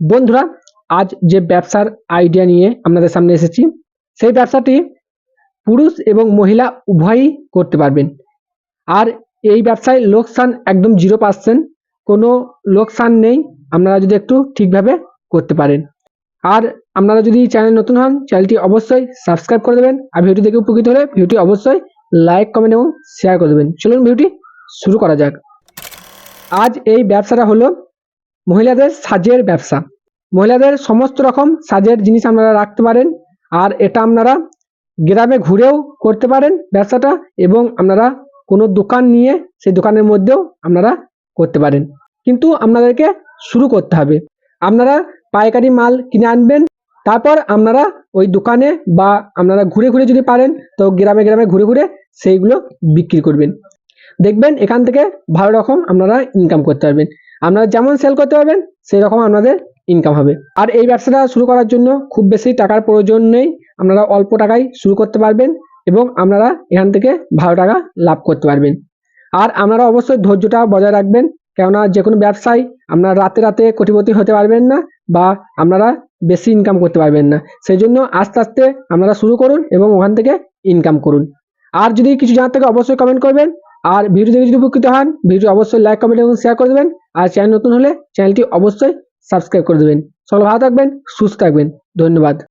বন্ধুরা, আজ যে ব্যবসার আইডিয়া নিয়ে আপনাদের সামনে এসেছি, সেই ব্যবসাটি পুরুষ এবং মহিলা উভয়ই করতে পারবেন। আর এই ব্যবসায় লোকসান একদম জিরো পার্সেন্ট কোনো লোকসান নেই, আপনারা যদি একটু ঠিকভাবে করতে পারেন। আর আপনারা যদি চ্যানেল নতুন হন, চ্যানেলটি অবশ্যই সাবস্ক্রাইব করে দেবেন, আর ভিডিও দেখে উপকৃত হলে ভিডিওটি অবশ্যই লাইক কমেন্ট এবং শেয়ার করে দেবেন। চলুন ভিডিওটি শুরু করা যাক। আজ এই ব্যবসাটা হলো মহিলাদের সাজের ব্যবসা। মহিলাদের সমস্ত রকম সাজের জিনিস আপনারা রাখতে পারেন, আর এটা আপনারা গ্রামে ঘুরেও করতে পারেন ব্যবসাটা এবং আপনারা কোনো দোকান নিয়ে সেই দোকানের মধ্যেও আপনারা করতে পারেন। কিন্তু আপনাদেরকে শুরু করতে হবে। আপনারা পাইকারি মাল কিনে আনবেন, তারপর আপনারা ওই দোকানে বা আপনারা ঘুরে ঘুরে যদি পারেন, তো গ্রামে গ্রামে ঘুরে ঘুরে সেইগুলো বিক্রি করবেন। দেখবেন এখান থেকে ভালো রকম আপনারা ইনকাম করতে পারবেন। আপনারা যেমন সেল করতে পারবেন সেই রকম আপনাদের ইনকাম হবে। আর এই ব্যবসাটা শুরু করার জন্য খুব বেশি টাকার প্রয়োজন নেই। আপনারা অল্প টাকায় শুরু করতে পারবেন এবং আপনারা এখান থেকে ভালো টাকা লাভ করতে পারবেন। আর আপনারা অবশ্যই ধৈর্যটা বজায় রাখবেন, কেননা যে কোনো ব্যবসায় আপনারা রাতে রাতে কোটিপতি হতে পারবেন না বা আপনারা বেশি ইনকাম করতে পারবেন না। সেই জন্য আস্তে আস্তে আপনারা শুরু করুন এবং ওখান থেকে ইনকাম করুন। আর যদি কিছু জানার থেকে অবশ্যই কমেন্ট করবেন। আর ভিডিও দেখে যদি উপকৃত হন ভিডিও অবশ্যই লাইক কমেন্ট এবং শেয়ার করে দেবেন। আর চ্যানেল নতুন হলে চ্যানেলটি অবশ্যই সাবস্ক্রাইব করে দেবেন। সকলে ভালো থাকবেন, সুস্থ থাকবেন। ধন্যবাদ।